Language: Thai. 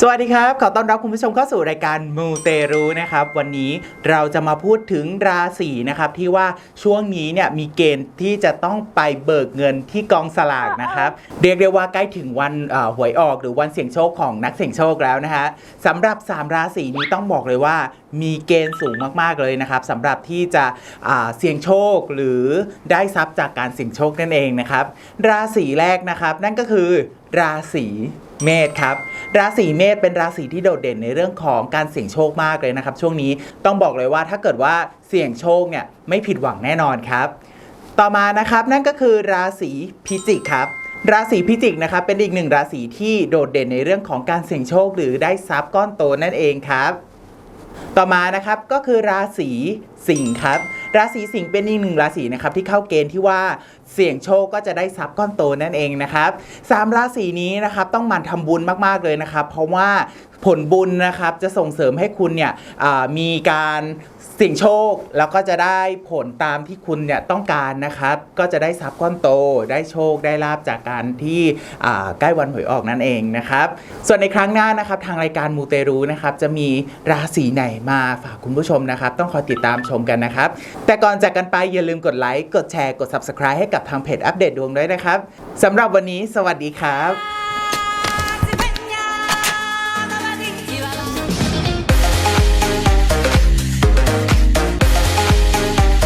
สวัสดีครับ ขอต้อนรับคุณผู้ชมเข้าสู่รายการมูเตรูนะครับ วันนี้เราจะมาพูดถึงราศีนะครับที่ว่าช่วงนี้เนี่ยมีเกณฑ์ที่จะต้องไปเบิกเงินที่กองสลากนะครับ เรียกได้ว่าใกล้ถึงวันหวยออกหรือวันเสี่ยงโชคของนักเสี่ยงโชคแล้วนะฮะสำหรับ 3 ราศีนี้ต้องบอกเลยว่ามีเกณฑ์สูงมากๆเลยนะครับสำหรับที่จะเสี่ยงโชคหรือได้ทรัพย์จากการเสี่ยงโชคนั่นเองนะครับ ราศีแรกนะครับ นั่นก็คือ ราศีเมษครับ ราศีเมษเป็นราศีที่โดดเด่นในเรื่องของการเสี่ยงโชคมากเลยนะครับ ช่วงนี้ต้องบอกเลยว่าถ้าเกิดว่าเสี่ยงโชคเนี่ยไม่ผิดหวังแน่นอนครับ ต่อมานะครับนั่นก็คือราศีพิจิกครับราศีพิจิกนะครับเป็นอีกหนึ่งราศีที่โดดเด่นในเรื่องของการเสี่ยงโชคหรือได้ทรัพย์ก้อนโตนั่นเองครับ ต่อมานะครับก็คือราศีสิงห์ครับ ราศีสิงห์เป็นอีกหนึ่งราศีนะครับที่เข้าเกณฑ์ที่ว่าเสี่ยงโชคก็จะได้ทรัพย์ก้อนโตนั่นเองนะครับสามราศีนี้นะครับต้องหมั่นทำบุญมากๆเลยนะครับ เพราะว่าผลบุญนะครับจะส่งเสริมให้คุณเนี่ยอ่ามีการเสี่ยงโชคแล้วก็จะได้ผลตามที่คุณเนี่ยต้องการนะครับ ก็จะได้ทรัพย์ก้อนโต ได้โชคได้ลาบจากการที่อ่าใกล้วันหวยออกนั่นเองนะครับ ส่วนในครั้งหน้านะครับทางรายการมูเตรูนะครับจะมีราศีไหนมาฝากคุณผู้ชมนะครับ ต้องคอยติดตามชมกันนะครับ แต่ก่อนจากกันไปอย่าลืมกดไลค์กดแชร์กด Subscribe ให้กับทางเพจอัปเดตดวงด้วยนะครับสำหรับวันนี้ สวัสดีครับ